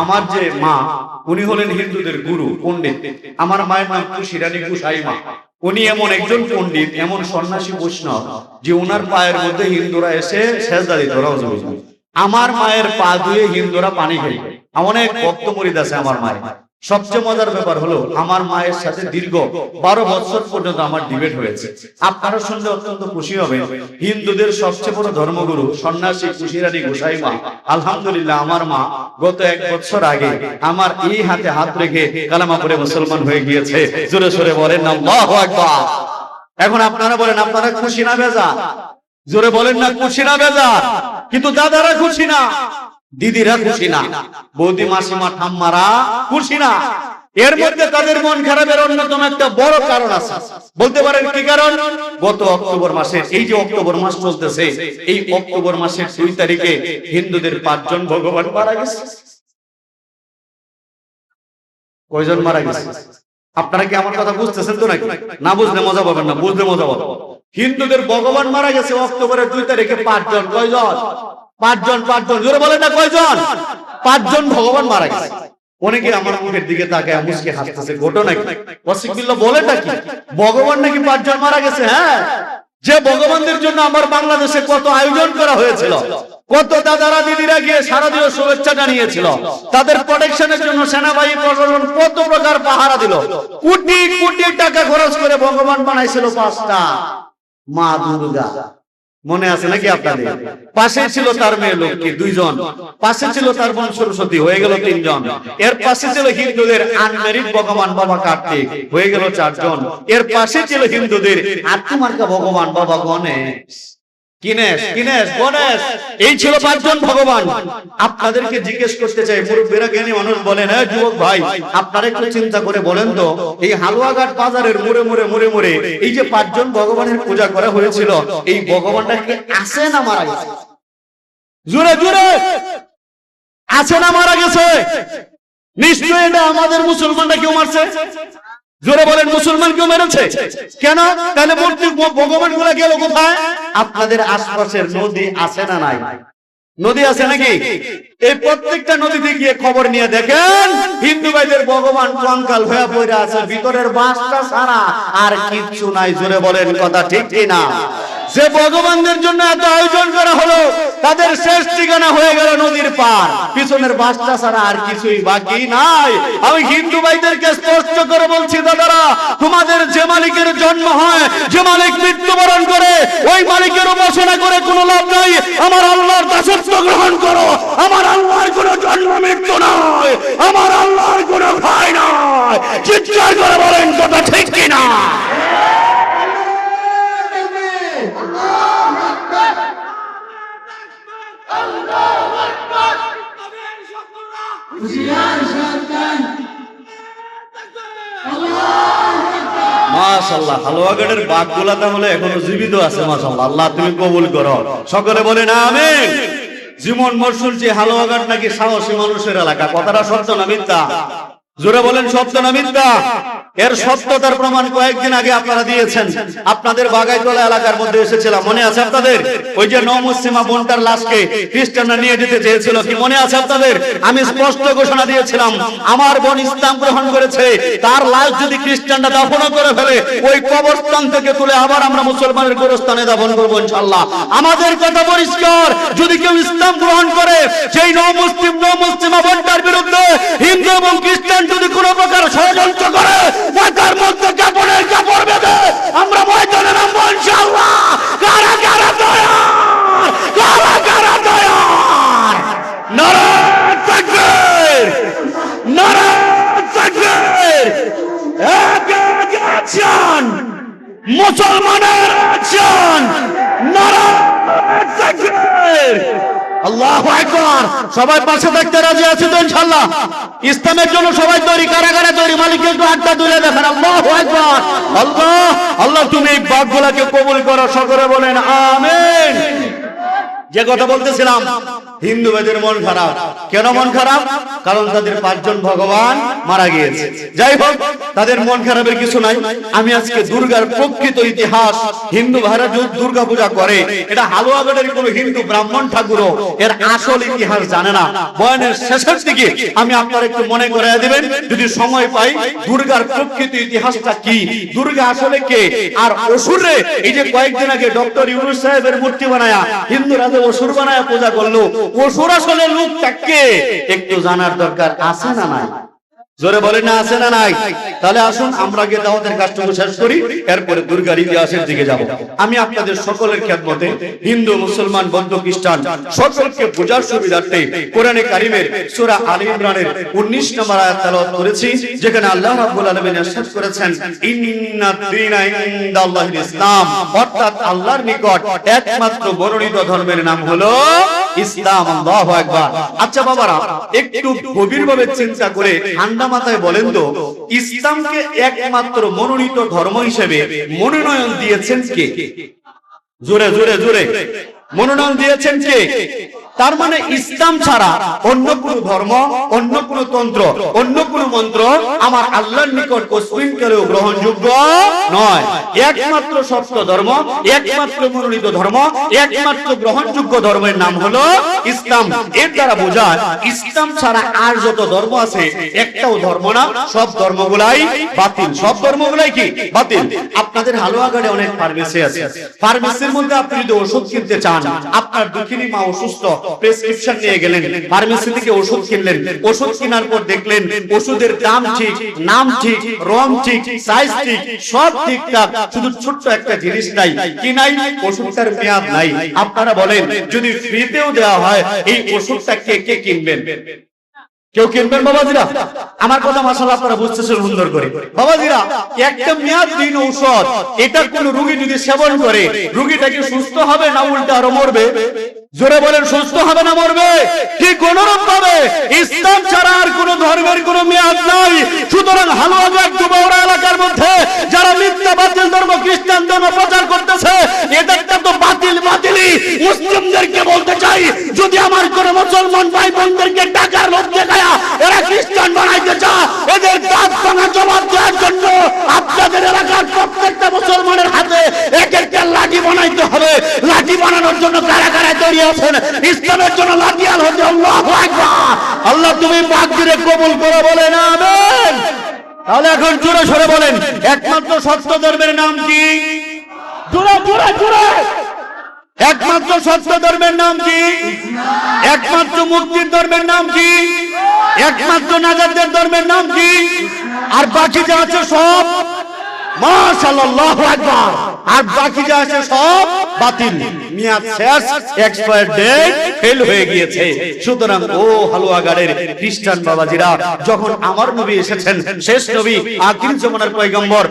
আমার যে মা, উনি হলেন হিন্দুদের গুরু, পণ্ডিত। আমার মায়ের নাম কুশিরানী কুশাই মা উনি এমন একজন পণ্ডিত, এমন সন্ন্যাসী বৈষ্ণব, যে ওনার পায়ের মধ্যে হিন্দুরা এসে সেজদা দিত। আমার মায়ের পা দিয়ে হিন্দুরা পানি খাই অনেক ভক্ত মরিদ আছে আমার মায়ের। সবচেয়ে মজার ব্যাপার হলো, আমার মায়ের সাথে দীর্ঘ বারো বছর পর্যন্ত আমার ডিবেট হয়েছে। আপনারা শুনলে অত্যন্ত খুশি হবে হিন্দুদের সবচেয়ে বড় ধর্মগুরু সন্ন্যাসী কুশিরানী গোসাই মা, আলহামদুলিল্লাহ আমার মা গত এক বছর আগে আমার এই হাতে হাত রেখে কালামা পরে মুসলমান হয়ে গিয়েছে। জোরে সোরে বলেন না এখন আপনারা বলেন, আপনারা খুশি না বেজা জোরে বলেন না, খুশি না বেজা কিন্তু দাদারা খুশি না দিদিরা খুশি না। বৌদি মাসিমা ঠাম্মারা খুশি না। এর মধ্যে তাদের মন খারাপের অন্যতম একটা বড় কারণ আছে। বলতে পারেন কি কারণ? গত অক্টোবর মাসের এই যে অক্টোবর মাস চলতেছে, এই অক্টোবর মাসের দুই তারিখে হিন্দুদের পাঁচজন ভগবান মারা গেছে। কয়জন মারা গেছে? আপনারা কি আমার কথা বুঝতেছেন তো নাকি? না বুঝলে মজা পাবেন না, বুঝলে মজা পাবেন। হিন্দুদের ভগবান মারা গেছে অক্টোবরের দুই তারিখে পাঁচজন, কয়জন? পাঁচজন পাঁচজন। জোরে বলেন না কয়জন? পাঁচজন ভগবান মারা গেছে। অনেকে আমার মুখের দিকে তাকায়, মুসকে হাসতেছে। ঘটনা কি? ওয়াসিকুল্লাহ বলেটা কি ভগবান নাকি পাঁচজন মারা গেছে? হ্যাঁ। যে ভগবানদের জন্য আমার বাংলাদেশে কত আয়োজন করা হয়েছিল, কত দাদারা দিদিরা গিয়ে শারদীয় শুভেচ্ছা জানিয়েছিল, তাদের প্রোটেকশনের জন্য সেনাবাহিনী প্রশাসন কত প্রকার পাহারা দিল। কোটি কোটি টাকা খরচ করে ভগবান বানাইছিল পাঁচটা। মা দুর্গা। মনে আছে নাকি আপনাদের? পাশে ছিল তার মেয়ে লক্ষ্মী, দুইজন। পাশে ছিল তার বোন সরস্বতী, হয়ে গেল তিনজন। এর পাশে ছিল হিন্দুদের আনমেরিট ভগবান বাবা কার্তিক, হয়ে গেল চারজন। এর পাশে ছিল হিন্দুদের আত্মমার্কা ভগবান বাবা গণেশ। কিনেশ কিনেশ গণেশ এই ছিল পাঁচজন ভগবান। আপনাদেরকে জিজ্ঞেস করতে চাই মুরব্বীরা জ্ঞানী মানুষ বলেন হ্যাঁ যুবক ভাই আপনারা একটু চিন্তা করে বলেন তো এই হালুয়াঘাট বাজারের মুড়ে মুড়ে মুড়ে মুড়ে এই যে পাঁচজন ভগবানের পূজা করা হয়েছিল এই ভগবানটা কি আছে না মারা গেছে? জুড়ে জুড়ে আছে না মারা গেছে? নিশ্চয়ই এটা আমাদের মুসলমানরা কেউ মারছে? জোরে বলেন মুসলমান কেউ মেরেছে? কেন? তাহলে মূর্তি ভগবানগুলা গেল কোথায়? আপনাদের আশপাশের নদী আছে না নাই? নদী আছে নাকি? এই প্রত্যেকটা নদীতে গিয়ে খবর নিয়ে দেখেন, হিন্দু ভাইদের ভগবান কঙ্কাল হয়ে পড়ে আছে, ভিতরের বাঁশটা সারা, আর কিচ্ছু নাই, জোরে বলেন, কথা ঠিক না যে ভগবানদের জন্য এত আয়োজন করা হলো, তাদের শেষ ঠিকানা হয়ে গেল নদীর পার। পিছনের বাসটা ছাড়া আর কিছুই বাকি নাই। আমি হিন্দু ভাইদেরকে স্পষ্ট করে বলছি, দাদারা, তোমাদের যে মালিকের জন্ম হয়, যে মালিক মৃত্যুবরণ করে, ওই মালিকের উপাসনা করে কোনো লাভ নাই। আমার আল্লাহর দাসত্ব গ্রহণ করো। আমার আল্লাহর কোনো জন্ম মৃত্যু নয় আমার আল্লাহর কোনো ভয় নয় চিৎকার করে বলেন, কথা ঠিক কিনা? মাশাল্লাহ তাহলে এখনও জীবিত আছে আল্লাহ, তুমি জীবন মরসুল যে হালুয়াঘাট নাকি সাহসী মানুষের এলাকা, কথাটা সত্য না মিথ্যা? জোরে বলেন সত্য না মিথ্যা। এর সত্যতার প্রমাণ কয়েকদিন আগে আপনারা দিয়েছেন। আপনাদের বাগাইতলা এলাকার মধ্যে এসেছিলাম। মনে আছে আপনাদের? ওই যে নমুসিমা বোনটার লাশকে খ্রিস্টানরা নিয়ে যেতে চেয়েছিল কি মনে আছে আপনাদের? আমি স্পষ্ট ঘোষণা দিয়েছিলাম, আমার বোন ইসলাম গ্রহণ করেছে। তার লাশ যদি খ্রিস্টানরা দাফন করে ফেলে, ওই কবরস্থান থেকে তুলে আবার আমরা মুসলমানের গোরস্থানে দাফন করব ইনশাল্লাহ আমাদের কথা পরিষ্কার, যদি কেউ ইসলাম গ্রহণ করে, সেই নমুসলিম নমুসলিমা বোনটার বিরুদ্ধে হিন্দু এবং খ্রিস্টান যদি কোনো প্রকার ষড়যন্ত্র করে মাথার মধ্যে কাপড়ের কাপড় বেঁধে আমরা ময়দানে নামবো ইনশাআল্লাহ কারা কারা তৈয়ার কারা কারা তৈয়ার নারায়ণ তাকবীর নারায়ণ তাকবীর এক এক অ্যাকশন মুসলমানের একজন আল্লাহ একবার সবাই পাশে থাকতে রাজি আছে তো ইনশাল্লাহ ইসলামের জন্য সবাই তৈরি কারা কারা তৈরি মালিক একটু আড্ডা তুলে দেখেন। আল্লাহ একবার আল্লাহ আল্লাহ, তুমি এই বাঘগুলাকে কবুল করো, সকলে বলেন আমিন যে কথা বলতেছিলাম হিন্দুদের মন খারাপ। কেন মন খারাপ? কারণ তাদের পাঁচজন ভগবান মারা গিয়েছে। যাই হোক, তাদের মন খারাপের কিছু নাই। আমি আজকে দুর্গার প্রকৃত ইতিহাস, হিন্দু ভাইরা দুর্গা পূজা করে, এটা হালুয়াগড়ের কোন হিন্দু ব্রাহ্মণ ঠাকুরও এর আসল ইতিহাস জানে না। বয়ানের শেষের দিকে আমি আপনার একটু মনে করে দিবেন, যদি সময় পাই, দুর্গার প্রকৃত ইতিহাসটা কি? দুর্গা আসলে কে? আর অসুরে এই যে কয়েকদিন আগে ডক্টর ইউনুস সাহেবের মূর্তি বানায়া হিন্দু রাজে অসুর বানায় পূজা করল। অসুর আসলে লোকটাকে একটু জানার দরকার আছে না নাই? জোরে বলে না, আছে না নাই? তাহলে আসুন, আমরা গিয়ে দাওয়াতের কাজটুকু শেষ করি, এরপরে দুর্গার ইতিহাসের দিকে যাব। আমি আপনাদের সকলের খেদমতে হিন্দু, মুসলমান, বৌদ্ধ, খ্রিস্টান সকলকে পূজার সুবিধার্থে কোরআনে কারিমের সূরা আলী ইমরানের 19 নম্বর আয়াত তেলাওয়াত করেছি, যেখানে আল্লাহ রাব্বুল আলামিন ইরশাদ করেছেন ইন্নাদ দীনা ইনদাল্লাহিল ইসলাম অর্থাৎ আল্লাহর নিকট একমাত্র বর্ণিত ধর্মের নাম হলো ইসলাম। আল্লাহু আকবার। আচ্ছা বাবারা, একটু গভীরভাবে চিন্তা করে ঠান্ডা মাথায় বলেন তো, ইসলামকে একমাত্র মনোনীত ধর্ম হিসেবে মনোনয়ন দিয়েছেন কে? জোরে জোরে জোরে। মনোনয়ন দিয়েছেন কে? তার মানে ইসলাম ছাড়া অন্য কোন ধর্ম, অন্য কোন তন্ত্র, অন্য কোন মন্ত্র আমার আল্লাহর নিকট কসমিন কালেও গ্রহণযোগ্য নয়। একমাত্র সত্য ধর্ম, একমাত্র মনোনীত ধর্ম, একমাত্র গ্রহণযোগ্য ধর্মের নাম হলো ইসলাম। এর দ্বারা বোঝায়, ইসলাম ছাড়া আর যত ধর্ম আছে, একটাও ধর্ম না, সব ধর্মগুলাই বাতিল। সব ধর্মগুলাই কি? বাতিল। আপনাদের হালুয়াঘাটে অনেক ফার্মেসি আছে। ফার্মেসির মধ্যে আপনি যদি ওষুধ কিনতে চান, আপনার দুঃখিনী মা অসুস্থ প্রেসক্রিপশন নিয়ে গেলেন। ফার্মেসি থেকে ওষুধ কিনলেন। ওষুধ কেনার পর দেখলেন ওষুধের দাম ঠিক, নাম ঠিক, রং ঠিক সাইজ ঠিক, সব ঠিকঠাক। শুধু ছোট্ট একটা জিনিস নাই, কি নাই? ওষুধটার মেয়াদ নাই। আপনারা বলেন, যদি ফ্রিতেও দেওয়া হয়, এই ওষুধটা কে কে কিনবেন? কেউ কিনবেন বাবাজিরা? আমার কথা মাসাল আপনারা বুঝতেছেন, সুন্দর করে। বাবাজিরা, একটা মেয়াদ দিন ঔষধ এটা কোন রুগী যদি সেবন করে, রুগীটা কি সুস্থ হবে না উল্টা আরও মরবে? জোরে বলেন, সুস্থ হবে না মরবে? ঠিক অনুরূপ ভাবে ইসলাম ছাড়া আর কোন ধর্মের কোন মেয়াদ নাই। সুতরাং হালুয়াবাগ দুবাউরা এলাকার মধ্যে, যারা মিথ্যা, বাতিল ধর্ম, খ্রিস্টান ধর্ম প্রচার করতেছে, এদেরটা তো বাতিল, বাতিলই। মুসলিমদেরকে বলতে চাই, যদি আমার কোন মুসলমান ভাই বোনদেরকে টাকার লোভ খ্রিস্টান বানাইতে চায় এদের দাঁত ভাঙা জবাব দেওয়ার জন্য আপনাদের এলাকার প্রত্যেকটা মুসলমানের হাতে এক একটা লাঠি বানাইতে হবে। লাঠি বানানোর জন্য কারা কারা তৈরি আছেন ইসলামের জন্য লাঠি আল হতে আল্লাহ আল্লাহ তুমি বাগদিরে কবুল করে বলেন, আমেন। তাহলে এখন জোরে সরে বলেন, একমাত্র সত্য ধর্মের নাম কি? জোরে জোরে জোরে। একমাত্র সত্য ধর্মের নাম কি? একমাত্র মুক্তির ধর্মের নাম কি? একমাত্র নাজারদের ধর্মের নাম কি? আর বাকি যা আছে সব মাশাল্লাহ আকবার। আর বাকি যা আছে সব বাতিল। মেয়াদ শেষ এক্সপায়ার ডেট ফেল হয়ে গিয়েছে। সুতরাং, ও খ্রিস্টান বাবাজিরা, যখন আমার নবী এসেছেন, শেষ নবী পয়গম্বর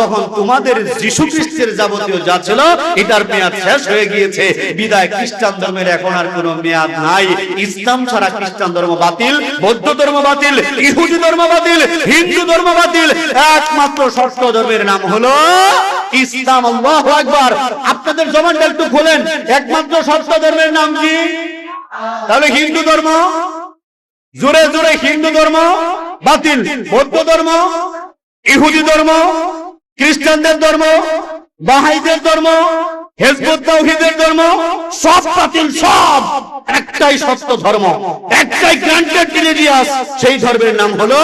তখন তোমাদের যিশু খ্রিস্টের যাবতীয় যা ছিল, এটার মেয়াদ শেষ হয়ে গিয়েছে। বিদায় খ্রিস্টান ধর্মের এখন আর কোনো মেয়াদ নাই। ইসলাম ছাড়া খ্রিস্টান ধর্ম বাতিল, বৌদ্ধ ধর্ম বাতিল, ইহুদি ধর্ম বাতিল, হিন্দু ধর্ম বাতিল। একমাত্র ষষ্ঠ ধর্মের নাম হলো ইসলাম। আপনাদের জবানটা একটু খোলেন। একমাত্র ষষ্ঠ ধর্মের নাম কি? তাহলে হিন্দু ধর্ম? জোরে জোরে হিন্দু ধর্ম? বাতিল। বৌদ্ধ ধর্ম? ইহুদি ধর্ম? খ্রিস্টানদের ধর্ম? বাহাইদের ধর্ম? হেজবুত ধর্ম? সব বাতিল, সব। একটাই সত্য ধর্ম। একটাই গ্রান্টেড রিলিজিয়াস সেই ধর্মের নাম হলো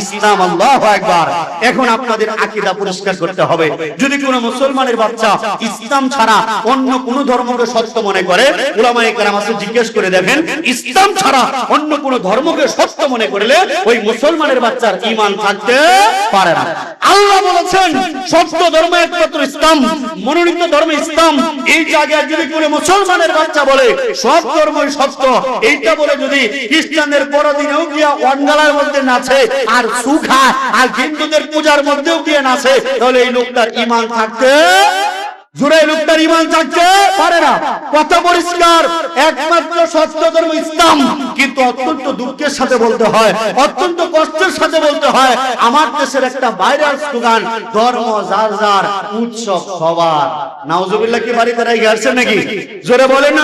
ইসলাম, আল্লাহু আকবার। এখন আপনাদের আকীদা পরিষ্কার করতে হবে। যদি কোনো মুসলমানের বাচ্চা ইসলাম ছাড়া অন্য কোন ধর্মকে সত্য মনে করে জিজ্ঞেস করে দেখেন, ইসলাম ছাড়া অন্য কোন ধর্মকে সত্য মনে করলে ওই মুসলমানের বাচ্চার ঈমান থাকতে পারে না। আল্লাহ বলেছেন, সত্য ধর্ম একমাত্র ইসলাম, মনোনীত ধর্ম ইসলাম। এই জায়গায় যদি কোনো মুসলমানের বাচ্চা বলে, সব ধর্মই সত্য, এইটা বলে যদি খ্রিস্টানদের বড়দিনেও গিয়া ওয়ানগালার মধ্যে নাচে, আর সুখা আর হিন্দুদের পূজার মধ্যেও জ্ঞান আছে। তাহলে এই লোকটার ইমান থাকতে ধর্ম যার যার, উৎসব নাকি? জোরে বলেন না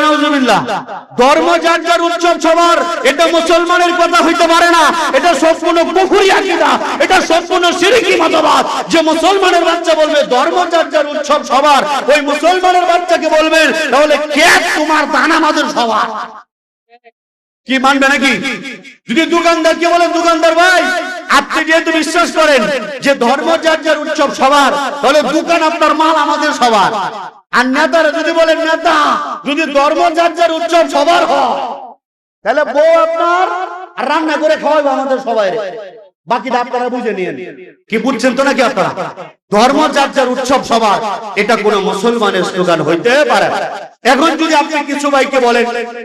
ধর্ম যার যার, উৎসব সবার। এটা মুসলমানের কথা হইতে পারে না। এটা সম্পূর্ণ পুকুরি আকিদা। এটা সম্পূর্ণ সিরিকি মতবাদ। যে মুসলমানের বাচ্চা বলবে, ধর্ম যার যার, উৎসব সবার। ওই মুসলমানের বাচ্চাকে বলবেন তাহলে কে তোমার দান আমাদের সবার? কি মানবে নাকি? যদি দোকানদারকে বলেন দোকানদার ভাই, আপনি যেহেতু বিশ্বাস করেন যে ধর্ম যার যার উৎসব সবার, তাহলে দোকান আপনার মাল আমাদের সবার। আর নেতারা, যদি বলেন নেতা, যদি ধর্ম যার যার উৎসব সবার হয়, তাহলে বউ আপনার রান্না করে খাওয়াবে আমাদের সবাই বাকিটা আপনারা বুঝে নিয়ে কি বুঝছেন তো নাকি আপনারা? ধর্ম যার যার উৎসব সবার এটা কোন মুসলমানের স্লোগান হইতে পারে। এখন যদি আপনি কিছু ভাইকে বলেন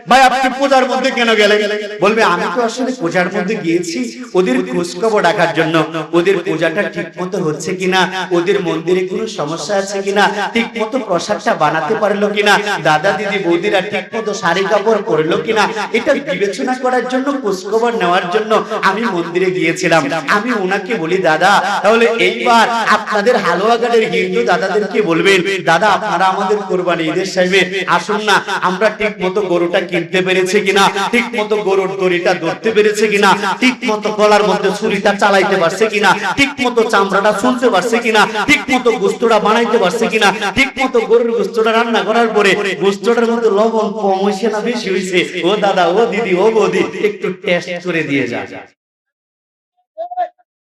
ভাই আপনি পূজার মধ্যে কেন গেলেন? বলবে আমি তো আসলে পূজার মধ্যে গিয়েছি ওদের খোঁজ খবর রাখার জন্য। ওদের পূজাটা ঠিক মতো হচ্ছে কিনা? ওদের মন্দিরে কোনো সমস্যা আছে কিনা? ঠিক মতো প্রসাদটা বানাতে পারল কিনা? দাদা দিদি বৌদিরা ঠিক মতো শাড়ি কাপড় পরলো কিনা? এটা বিবেচনা করার জন্য খোঁজ খবর নেওয়ার জন্য আমি মন্দিরে গিয়েছিলাম। আমি ওনাকে বলি, দাদা, তাহলে এইবার আপনাদের হালুয়াঘাটের হিন্দু দাদাদেরকে বলবেন, দাদা, আপনারা আমাদের কোরবানি ঈদের সাহেবে আসুন না, আমরা ঠিক মতো গরুটা কিনতে পেরেছি কিনা ঠিক মতো গরুর দড়িটা ধরতে পেরেছে কিনা ঠিক মতো গলার মধ্যে ছুরিটা চালাইতে পারছে কিনা ঠিক মতো চামড়াটা শুনতে পারছে কিনা ঠিক মতো গোস্তটা বানাইতে পারছে কিনা ঠিক মতো গরুর গোস্তটা রান্না করার পরে গোস্তটার মধ্যে লবণ কম হয়েছে না বেশি হয়েছে ও দাদা, ও দিদি, ও বৌদি, একটু টেস্ট করে দিয়ে যা।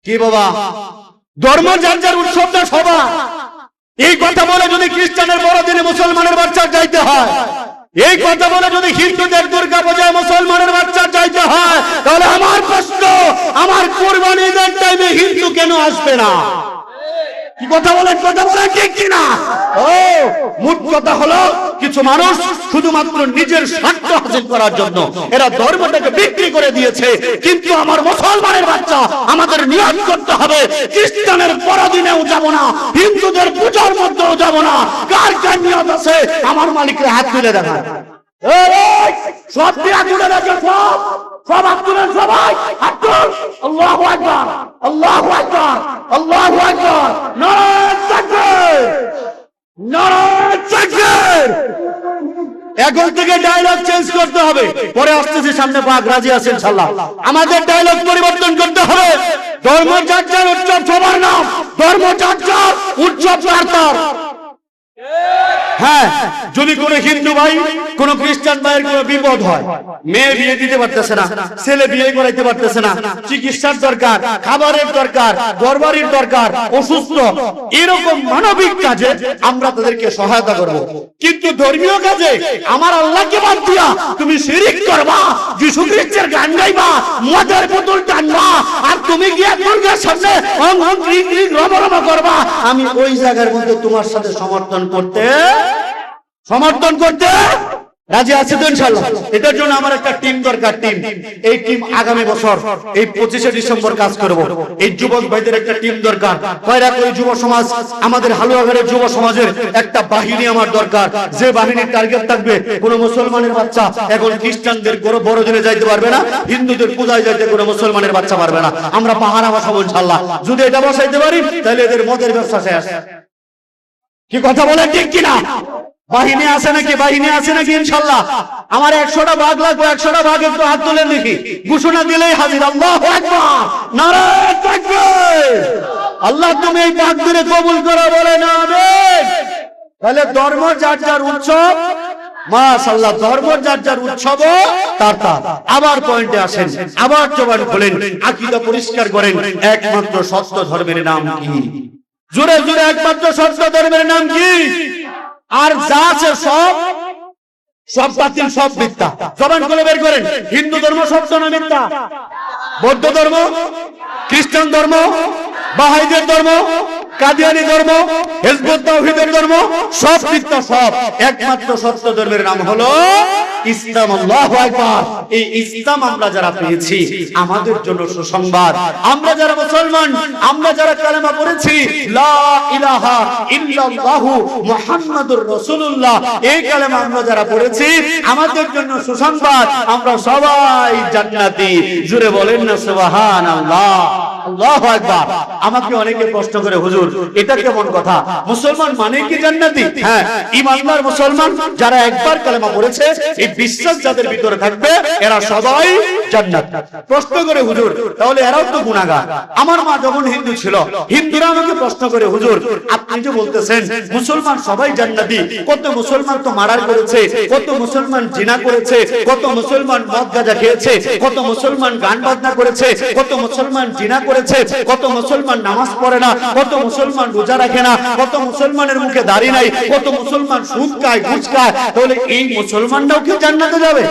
কি বাবা? ধর্ম যার যার উৎসবটা সবা এই কথা বলে যদি খ্রিস্টানের বড়দিনে মুসলমানের বাচ্চা যাইতে হয়, এই কথা বলে যদি হিন্দুদের দুর্গা পূজায় মুসলমানের বাচ্চা যাইতে হয়, তাহলে আমার প্রশ্ন, আমার কোরবানি টাইমে হিন্দু কেন আসবে না? কি কথা ও হলো, কিছু জন্য মুসলমানের বাচ্চা আমাদের নিয়ত করতে হবে, খ্রিস্টানের যাব না, হিন্দুদের পূজার মধ্যেও যাব না, কার কার নিয়ত আছে? আমার মালিকের হাত তুলে দেখে সব সব সবাই আল্লাহু আল্লাহু আল্লাহু এখন থেকে ডায়লগ চেঞ্জ করতে হবে। পরে আসতেছে সামনে পাক রাজি আছে, ইনশাআল্লাহ। আমাদের ডায়লগ পরিবর্তন করতে হবে। ধর্ম যাত্রার উৎসব সবার নাম। ধর্ম যাত্রা, উৎসব তার হ্যাঁ যদি কোন হিন্দু ভাই, কোন খ্রিস্টান ভাইয়ের কোন বিপদ হয়, মেয়ে বিয়ে দিতে পারতেছে না, ছেলে বিয়ে করাইতে পারতেছে না, চিকিৎসার দরকার, খাবারের দরকার দরকার, অসুস্থ, এরকম মানবিক কাজে আমরা তাদেরকে সহায়তা করব। কিন্তু ধর্মীয় কাজে আমার আল্লাহকে বাদ দিয়া তুমি শিরিক করবা, যিশু খ্রিস্টের গান গাইবা বোতল টানবা, আর তুমি গিয়া দুর্গার সামনে করবা, আমি ওই জায়গার মধ্যে তোমার সাথে সমর্থন করতে সমর্থন করতে রাজি আছে তো ইনশাল্লাহ এটার জন্য আমার একটা টিম দরকার, টিম। এই টিম আগামী বছর, এই পঁচিশে ডিসেম্বর কাজ করব। এই যুবক ভাইদের একটা টিম দরকার। কয়রা করে যুব সমাজ, আমাদের হালুয়াঘাটের যুব সমাজের একটা বাহিনী আমার দরকার। যে বাহিনীর টার্গেট থাকবে, কোন মুসলমানের বাচ্চা, এখন খ্রিস্টানদের বড় বড়দিনে যাইতে পারবে না, হিন্দুদের পূজায় যাইতে কোনো মুসলমানের বাচ্চা পারবে না। আমরা পাহারা বসাবো ইনশাল্লাহ যদি এটা বসাইতে পারি, তাহলে এদের মদের ব্যবসা শেষ। কি কথা বলে ঠিক কিনা? বাহিনী আছে নাকি? বাহিনী আছে নাকি ইনশাল্লাহ? আমার একশোটা বাঘ লাগবে, একশোটা বাঘ একটু হাত তুলেন দেখি। ঘোষণা দিলেই হাজির, আল্লাহ আল্লাহ তুমি এই বাঘ ধরে কবুল করো বলে না তাহলে ধর্ম যার যার উৎসব ধর্ম যার যার উৎসব তার তার। আবার পয়েন্টে আসেন, আবার জবান খোলেন, আকিদা পরিষ্কার করেন, একমাত্র সত্য ধর্মের নাম কি? জোরে জোরে একমাত্র সত্য ধর্মের নাম কি? আর যা আছে সব সব বাতিল, সব মিথ্যা। জবান করে বের করেন। হিন্দু ধর্ম সব জনা মিথ্যা। বৌদ্ধ ধর্ম, খ্রিস্টান ধর্ম, বাহাইদের ধর্ম, কাদিয়ানি ধর্ম, হেজবুত ধর্ম, সব মিথ্যা সব। একমাত্র সত্য ধর্মের নাম হলো ইসলাম আল্লাহু এই ইসলাম আমরা যারা পেয়েছি, আমাদের জন্য সুসংবাদ। আমরা যারা মুসলমান, আমরা যারা কালেমা পড়েছি আমরা আমাদের জন্য সুসংবাদ। আমরা সবাই জান্নাতি। জুড়ে বলেন না সুবহানাল্লাহ। আমাকে অনেকে প্রশ্ন করে, হুজুর, এটা কেমন কথা? মুসলমান মানে কি জান্নাতি? হ্যাঁ ইমানদার মুসলমান যারা একবার কালেমা পড়েছে, এই বিশ্বাস যাদের ভিতরে থাকবে, এরা সবাই জান্নাত। প্রশ্ন করে, হুজুর, তাহলে এরাও তো গুনাহগার। আমার মা যখন হিন্দু ছিল, হিন্দুরা আমাকে প্রশ্ন করে, হুজুর, আপনি যে বলতেছেন, মুসলমান সবাই জান্নাতি, কত মুসলমান তো মারার করেছে, কত মুসলমান জিনা করেছে, কত মুসলমান মদ খেয়েছে, কত মুসলমান গান বাজনা করেছে, কত মুসলমান জিনা করেছে। কত মুসলমান নামাজ পড়ে না, কত মুসলমান রোজা রাখে না, কত মুসলমানের মুখে দাড়ি নাই, কত মুসলমান সুদ খায়, ঘুষ খায়, তাহলে এই মুসলমানরাও কি জান্নাতে যাবে?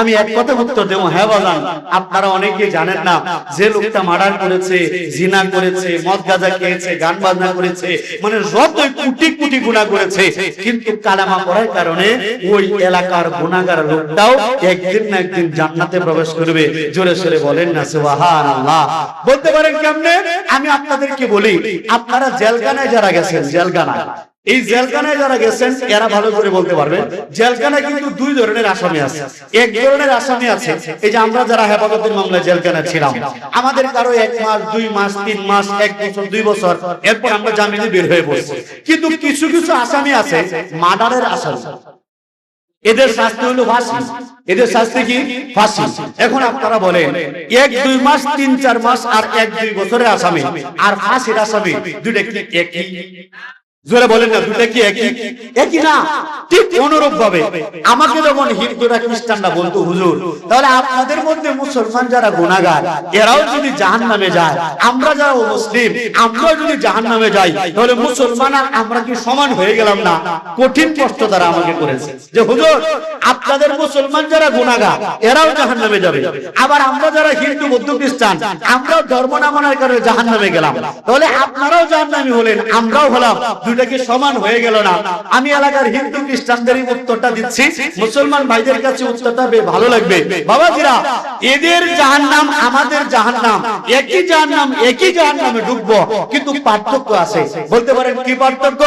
আমি এক কথা উত্তর দেবো হ্যাঁ বলান আপনারা অনেকে জানেন না, যে লোকটা মার্ডার করেছে, জিনা করেছে, মদ গাঁজা খেয়েছে, গান বাজনা করেছে মানে যতই কোটি কোটি গুণা করেছে, কিন্তু কালামা পড়ার কারণে ওই এলাকার গুণাগার লোকটাও একদিন না একদিন জান্নাতে প্রবেশ করবে। জোরে সোরে বলেন না সুবহান আল্লাহ বলতে পারেন আমি আপনাদেরকে বলি, আপনারা জেলখানায় যারা গেছেন, জেলখানায়, এই জেলখানায় যারা গেছেন, এরা ভালো করে বলতে পারবেন জেলখানায় কিন্তু দুই ধরনের আসামি আছে। এক ধরনের আসামি আছে, এই যে আমরা যারা হেফাজতের মামলায় জেলখানায় ছিলাম, আমাদের কারও এক মাস, দুই মাস, তিন মাস, এক বছর, দুই বছর, এরপর আমরা জামিনে বের হয়ে পড়ছি। কিন্তু কিছু কিছু আসামি আছে, মার্ডারের আসামি। এদের শাস্তি হলো ফাঁসি। এদের শাস্তি কি? ফাঁসি। এখন আপনারা বলেন, এক, দুই মাস, তিন, চার মাস আর এক, দুই বছরের আসামি। আর ফাঁসির আসামি দুইটা কি? একই। জোরে বলেন না দুটা কি একই? একই না? ঠিক অনুরূপ ভাবে আমাকে হিন্দুরা খ্রিস্টানরা বলতো, হুজুর, তাহলে আপনাদের মধ্যে মুসলমান যারা গুনাহগার, এরাও যদি জাহান নামে যায়, আমরা যারা মুসলিম আমরাও যদি জাহান নামে যাই, তাহলে মুসলমান আর আমরা কি সমান হয়ে গেলাম না? কঠিন প্রশ্ন তারা আমাকে করেছে, যে, হুজুর, আপনাদের মুসলমান যারা গুনাহগার, এরাও জাহান নামে যাবে। আবার আমরা যারা হিন্দু, বৌদ্ধ, খ্রিস্টান, আমরাও ধর্ম না মানার কারণে জাহান নামে গেলাম। তাহলে আপনারাও জাহান্নামী হলেন, আমরাও হলাম। দুটাকে সমান হয়ে গেল না? আমি এলাকার হিন্দু খ্রিস্টানদেরই উত্তরটা দিচ্ছি। মুসলমান ভাইদের কাছে উত্তরটা বেশ ভালো লাগবে। বাবাজিরা, এদের জাহান্নাম আমাদের জাহান্নাম। একই জাহান্নাম, একই জাহান্নামে ঢুকবো। কিন্তু পার্থক্য আছে। বলতে পারেন কি পার্থক্য?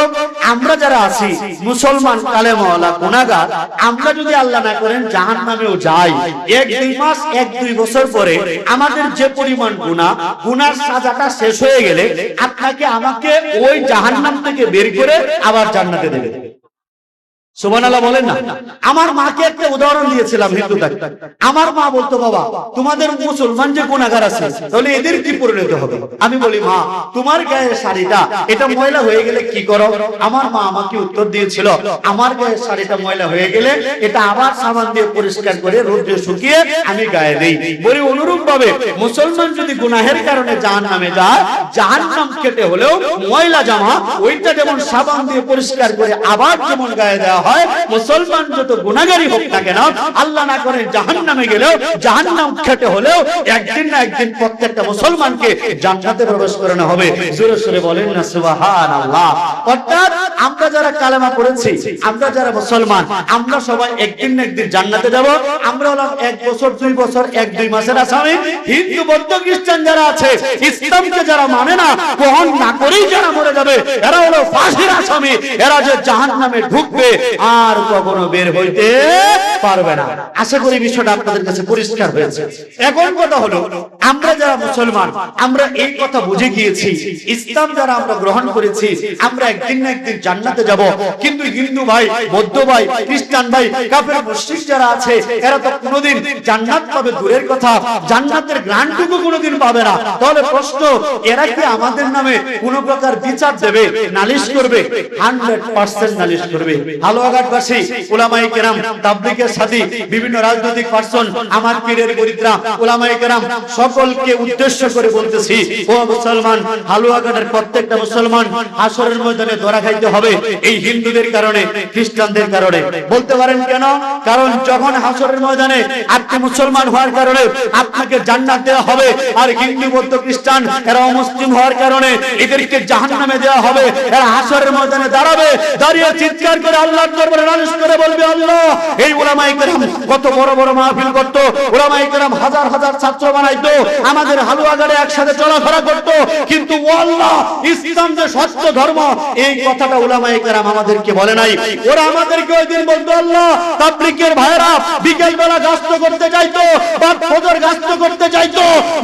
আমরা যারা আছি, মুসলমান কালেমাওয়ালা, গুনাহগার, আমরা যদি আল্লাহ না করেন, জাহান্নামেও যাই। এক দুই মাস, এক দুই বছর পরে আমাদের যে পরিমাণ গুনাহ গুনার সাজাটা শেষ হয়ে গেলে আপনাকে আমাকে ওই জাহান্নাম থেকে বের করে আবার জান্নাতে দেবে। সুবহানাল্লাহ বলেন না। আমার মাকে একটা উদাহরণ দিয়েছিলাম হিন্দুটাকে আমার মা বলতো বাবা তোমাদের মুসলমান যে গুনাহগার আছে তাহলে এদের কি পরিণত হবে? আমি বলি মা তোমার গায়ের শাড়িটা এটা ময়লা হয়ে গেলে কি করো? আমার মা আমাকে উত্তর দিয়েছিল আমার গায়ের শাড়িটা ময়লা হয়ে গেলে এটা আবার সাবান দিয়ে পরিষ্কার করে শুকিয়ে আমি গায়ে দেই। বলি অনুরূপ ভাবে মুসলমান যদি গুনাহের কারণে জাহান্নামে যায় জাহান্নাম কেটে হলেও ময়লা জামা ওইটা যেমন সাবান দিয়ে পরিষ্কার করে আবার যেমন গায়ে দেওয়া হয়, মুসলমান যত গুণাগারী হোক না কেন, আল্লাহ না করে জাহান নামে গেলেও জাহান নাম খেটে হলেও একদিন না একদিন প্রত্যেকটা মুসলমানকে জান্নাতে প্রবেশ করানো হবে। জোরে সোরে বলেন না সুবাহান আল্লাহ অর্থাৎ আমরা যারা কালেমা পড়েছি, আমরা যারা মুসলমান, আমরা সবাই একদিন না একদিন জান্নাতে যাব। আমরা হলাম এক বছর, দুই বছর, এক, দুই মাসের আসামি। হিন্দু, বৌদ্ধ, খ্রিস্টান যারা আছে, ইসলামকে যারা মানে না গ্রহণ না করেই যারা মরে যাবে, এরা হলো ফাঁসির আসামি। এরা যে জাহান নামে ঢুকবে আর কখনো বের হইতে পারবে না। আশা করি বিষয়টা আপনাদের কাছে পরিষ্কার হয়েছে। এখন কথা হলো, আমরা যারা মুসলমান, আমরা এই কথা বুঝে গিয়েছি, ইসলাম যারা আমরা গ্রহণ করেছি, আমরা একদিন না একদিন জান্নাতে যাব। কিন্তু হিন্দু ভাই, বৌদ্ধ ভাই, খ্রিস্টান ভাই, কাফের, মুশরিক যারা আছে, এরা তো কোনোদিন জান্নাত পাবে দূরের কথা, জান্নাতের গ্রান্টুকু কোনোদিন পাবে না। তাহলে প্রশ্ন, এরা কি আমাদের নামে কোনো প্রকার বিচার দেবে, নালিশ করবে? হান্ড্রেড পার্সেন্ট নালিশ করবে। হালুয়াঘাটবাসী ওলামাই কেরাম তাবলিকের সাথী, বিভিন্ন রাজনৈতিক পার্সন আমার পীরের ওলামাই কেরাম, সকলকে উদ্দেশ্য করে বলতেছি, ও মুসলমান, হালুয়াঘাটের প্রত্যেকটা মুসলমান ময়দানে ধরা খাইতে হবে, এই হিন্দুদের কারণে, খ্রিস্টানদের কারণে। বলতে পারেন কেন? কারণ যখন হাসরের ময়দানে আপনি মুসলমান হওয়ার কারণে আপনাকে জান্নাত দেওয়া হবে, আর হিন্দু, বৌদ্ধ, খ্রিস্টান, এরা অমুসলিম হওয়ার কারণে এদেরকে দেওয়া হবে, এরা হাসরের ময়দানে দাঁড়াবে, দাঁড়িয়ে চিৎকার করে দরবারে নালিশ করে বলবে, আল্লাহ, এই কত বড় বড় মাহফিল হাজার হাজার ছাত্র বানাইতো, আমাদের হালুয়া গাড়ে একসাথে চলাফেরা করতো, কিন্তু আল্লাহ, ইসলাম যে সত্য ধর্ম, এই কথাটা আমাদেরকে বলে নাই। ওরা আমাদেরকে ওই দিন বলতো, আল্লাহ ভাইরা বিকেল বেলা গাস্ত করতে চাইতো বা ফজর গাস্ত করতে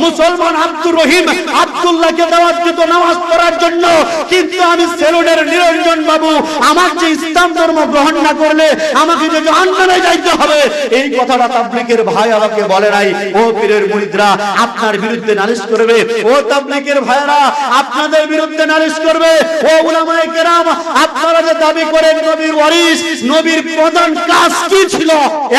মুসলমান আব্দুর রহিম আব্দুল্লাহকে দাওয়াত দিত নামাজ পড়ার জন্য, কিন্তু আমি সেলুনের নিরঞ্জন বাবু, আমার যে ইসলাম ধর্ম গ্রহণ না করলে আমাকে যে জাহান্নামে যাইতে হবে, এই কথাটা তাবলিকের ভাই আমাকে বলে নাই। ও পীরের মুরিদরা, আপনার বিরুদ্ধে নালিশ করবে। ও তাবলিকের ভাইরা আপনাদের বিরুদ্ধে নালিশ করবে। ও উলামায়ে কেরাম, আপনারা যে দাবি করেন, নবীর ওয়ারিস নবীর প্রধান কাজ কি ছিল?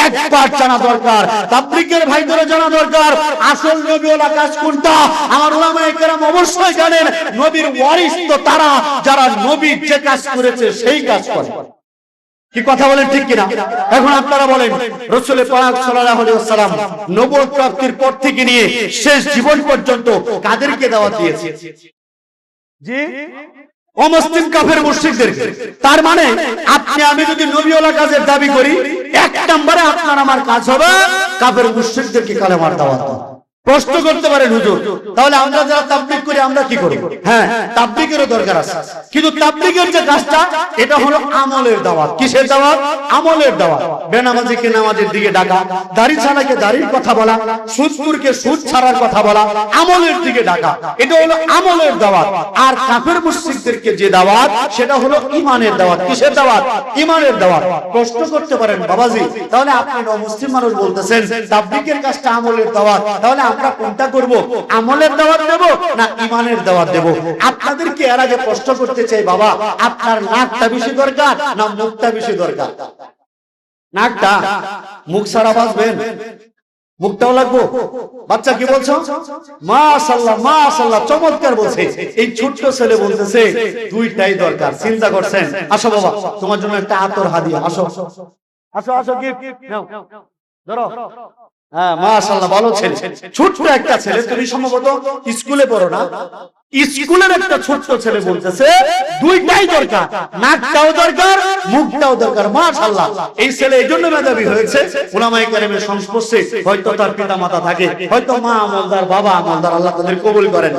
একবার জানা দরকার। তাবলিকের ভাইদেরও জানা দরকার। আসল নবীওয়ালা কাজ কোনটা? আমার উলামায়ে কেরাম অবশ্যই জানেন, নবীর ওয়ারিস তো তারা, যারা নবীর যে কাজ করেছে, সেই কাজ করে। কি কথা বলেন ঠিক কিনা? এখন আপনারা বলেন রসুলের পাক সাল্লাল্লাহু আলাইহি ওয়াসাল্লাম নবুয়ত প্রাপ্তির পর থেকে নিয়ে শেষ জীবন পর্যন্ত কাদেরকে দাওয়াত দিয়েছে? জি? অমুসলিম কাফের মুশরিকদেরকে। তার মানে আপনি আমি যদি নবীওয়ালা কাজের দাবি করি এক নম্বরে আপনার আমার কাজ হবে কাফের মুশরিকদেরকে কালেমার দাওয়াত দেওয়া। প্রশ্ন করতে পারেন হুজুর। তাহলে আমরা যারা তাবলিগ করি আমরা কি করি হ্যাঁ তাবলিগেরও দরকার আছে। কিন্তু তাবলিগের যে কাজটা এটা হলো আমলের দাওয়াত। কিসের দাওয়াত? আমলের দাওয়াত। বেনামাজিকে নামাজের দিকে ডাকা দাড়ি ছাড়াকে দাড়ির কথা বলা সুদপুরকে সুদ ছাড়ার কথা বলা আমলের দিকে ডাকা এটা হলো আমলের দাওয়াত। আর কাফের মুশরিকদেরকে যে দাওয়াত সেটা হলো ইমানের দাওয়াত। কিসের দাওয়াত? ইমানের দাওয়াত। প্রশ্ন করতে পারেন বাবাজি তাহলে আপনি মুসলিম মানুষ বলতেছেন তাবলিগের কাজটা আমলের দাওয়াত। তাহলে আমরা কোনটা করব? আমলের দাওয়াত দেব না ইমানের দাওয়াত দেব? আপনাদেরকে এর আগে প্রশ্ন করতে চাই বাবা? আপনার নাকটা বেশি দরকার না মুখটা বেশি দরকার? নাকটা? মুখ সারা বাঁচবেন? মুখটাও লাগবো? বাচ্চা কি বলছো? মাশাল্লাহ মাশাল্লাহ চমৎকার বলছে। এই ছোট্ট ছেলে বলতেছে, দুইটাই দরকার। চিন্তা করছেন? আসো বাবা, তোমার জন্য একটা আতর হাদিয়া। আসো। আসো আসো নাও। ধরো। হ্যাঁ দরকার দরকার এই ছেলে এই জন্য হয়েছে সংস্পর্শে হয়তো তার পিতা মাতা থাকে, হয়তো মা আমলদার বাবা আমলদার আল্লাহ তাদের কবুল করেন।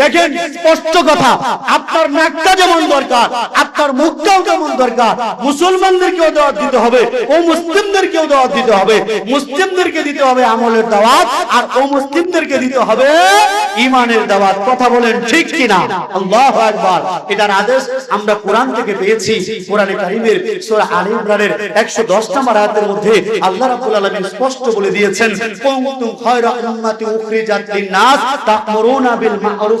দেখেন, স্পষ্ট কথা, আপনার নাকটা যেমন দরকার, আপনার মুখটাও যেমন দরকার। মুসলমানদেরকেও দাওয়াত দিতে হবে, ও মুসলিমদেরকেও দাওয়াত দিতে হবে। মুসলিমদেরকে দিতে হবে আমলের দাওয়াত, আর ও মুসলিমদেরকে দিতে হবে ইমানের দাওয়াত। কথা বলেন ঠিক কিনা? আল্লাহু আকবার। এটার আদেশ আমরা কোরআন থেকে পেয়েছি, কোরআনে কারীমের সূরা আলে ইমরানের 110 নম্বর আয়াতের মধ্যে আল্লাহ রাব্বুল আলামিন স্পষ্ট বলে দিয়েছেন, কুনতুম খায়রা উম্মাতি উখরিজাত লিন-নাস তা'মুরুনা বিল মা'রুফ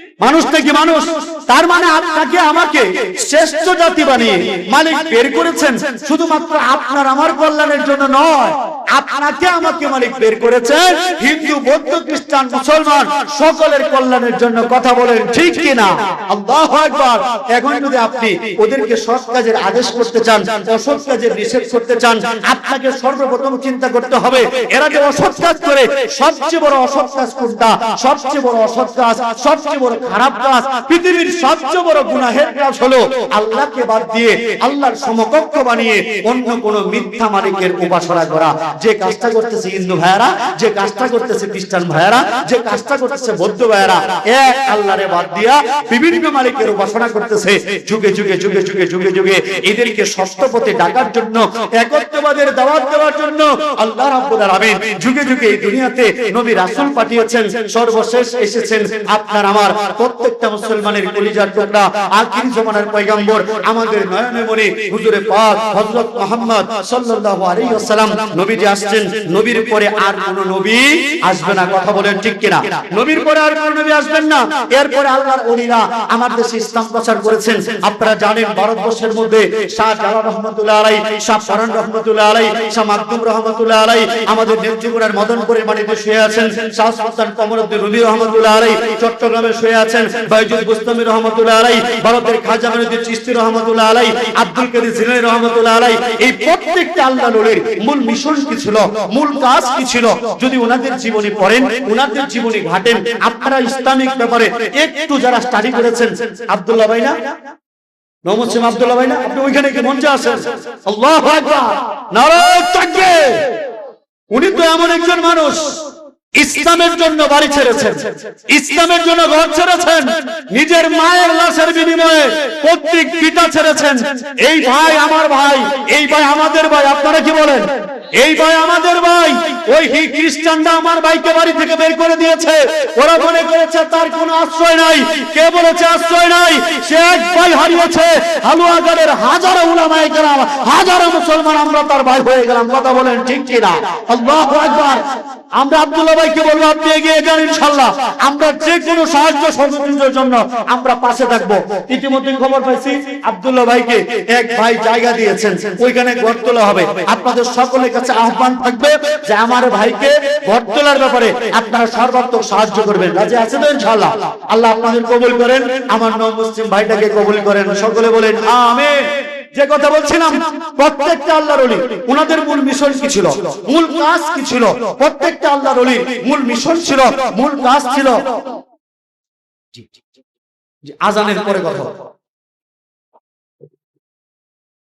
মানুষ নাকি মানুষ, তার মানে আপনাকে আমাকে শ্রেষ্ঠ জাতি বানিয়ে মালিক বের করেছেন, শুধুমাত্র আপনার আমার কল্যাণের জন্য নয়, আপনাকে আমাকে মালিক বের করেছেন, হিন্দু, বৌদ্ধ, খ্রিস্টান, মুসলমান, সকলের কল্যাণের জন্য কথা বলেন, ঠিক কিনা? এখন যদি আপনি ওদেরকে সৎ কাজের আদেশ করতে চান, অসৎ কাজের নিষেধ করতে চান, আপনাকে সর্বপ্রথম চিন্তা করতে হবে, এরা যে অসৎ কাজ করে, সবচেয়ে বড় অসৎ কাজ কোনটা? সবচেয়ে বড় অসৎ কাজ, সবচেয়ে বড় খারাপ কাজ, পৃথিবীর সবচেয়ে বড় গুনাহের কাজ হলো আল্লাহকে বাদ দিয়ে আল্লাহর সমকক্ষ বানিয়ে অন্য কোন মিথ্যা মালিকের উপাসনা করা। যে কাজটা করতেছে হিন্দু ভাইয়ারা, যে কাজটা করতেছে খ্রিস্টান ভাইয়ারা, যে কাজটা করতেছে বৌদ্ধ ভাইয়ারা, এক আল্লাহরে বাদ দিয়া বিভিন্ন মালিকের উপাসনা করতেছে। যুগে যুগে যুগে যুগে যুগে যুগে এদেরকে ষষ্ঠ পথে ডাকার জন্য, একত্ববাদের দাওয়াত দেওয়ার জন্য আল্লাহ রাব্বুল আলামিন যুগে যুগে এই দুনিয়াতে নবী রাসূল পাঠিয়েছেন, সর্বশেষ এসেছেন আপনার, আমার। প্রত্যেকটা মুসলমানের কলিজার টুকরা আখির জামানার পয়গম্বর আমাদের নয়নে মনে হুজুরে পাক হযরত মুহাম্মদ সাল্লাল্লাহু আলাইহি ওয়াসাল্লাম নবীজি আসছেন। নবীর পরে আর কোন নবী আসবে না, কথা বলেন ঠিক কিনা? নবীর পরে আর কোন নবী আসবেন না। এরপরে আল্লাহর ওলিরা আমার দেশে ইসলাম প্রচার করেছেন। আপনারা জানেন ভারতবর্ষের মধ্যে শাহ জালাল রহমাতুল্লাহ আলাই, শাহ ফরান রহমাতুল্লাহ আলাই, শাহ মাকদুম রহমাতুল্লাহ আলাই আমাদের নেত্রীপুরের মদনপুরের মাটিতে শুয়ে আছেন। শাহ সুলতান কমরুদ্দিন রবি রহমাতুল্লাহ আলাই চট্টগ্রামে শুয়ে আছেন বাইজুল বুস্তামি রহমতুল্লাহ আলাই ভারতের খাজা মাইনুদ্দিন চিশতি রহমতুল্লাহ আলাই আব্দুল কাদের জিলানী রহমতুল্লাহ আলাই এই প্রত্যেকটা আল্লাহ নূরের মূল মিশন কি ছিল? মূল কাজ কি ছিল? যদি ওনাদের জীবনী পড়েন, ওনাদের জীবনী ঘাটেন, আপনারা ইসলামিক ব্যাপারে একটু যারা স্টাডি করেছেন, আব্দুল্লাহ ভাই না? নমস্কার আব্দুল্লাহ ভাই না? আপনি ওইখানে কি মঞ্চে আছেন? আল্লাহু নারায়ণ তাকবীর উনি তো এমন একজন মানুষ ইসলামের জন্য বাড়ি ছেড়েছেন। ইসলামের জন্য ঘর ছেড়েছেন। নিজের মায়ের লাশের বিনিময়ে পৈতৃক পিতা ছেড়েছেন। এই ভাই আমার ভাই, এই ভাই আমাদের ভাই, আপনারা কি বলেন? এই ভাই আমাদের ভাই, ওই খ্রিস্টানরা আমার ভাইকে বাড়ি থেকে বের করে দিয়েছে। ওরা মনে করেছে তার কোনো আশ্রয় নাই। কে বলেছে আশ্রয় নাই? সে এক ভাই হারিয়েছে। হালুয়াগাড়ের হাজারো উলামায়ে গেলাম হাজারো মুসলমান, আমরা তার ভাই হয়ে গেলাম। কথা বলেন ঠিক কিনা? আমরা আব্দুল্লাহ ভাইকে বলব, আপনি এগিয়ে যান ইনশাল্লাহ। আমরা যে কোনো সাহায্য সহযোগিতার জন্য আমরা পাশে থাকব। ইতিমধ্যে খবর পাইছি, আব্দুল্লাহ ভাইকে এক ভাই জায়গা দিয়েছেন, ওইখানে ঘর তোলা হবে। আপনাদের সকলের কাছে আহ্বান থাকবে যে আমার ভাইকে ঘর তোলার ব্যাপারে আপনারা সর্বাত্মক সাহায্য করবেন। রাজি আছে তো ইনশাল্লাহ? আল্লাহ আপনাদের কবুল করেন। আমার নন মুসলিম ভাইটাকে কবুল করেন। সকলে বলেন, আমিন। যে কথা বলছিলাম, প্রত্যেকটা আল্লাহর অলি ওনাদের মূল মিশন কি ছিল মূল কাজ কি ছিল প্রত্যেকটা আল্লাহর অলি মূল মিশন ছিল, মূল কাজ ছিল। আজানের পরে কথা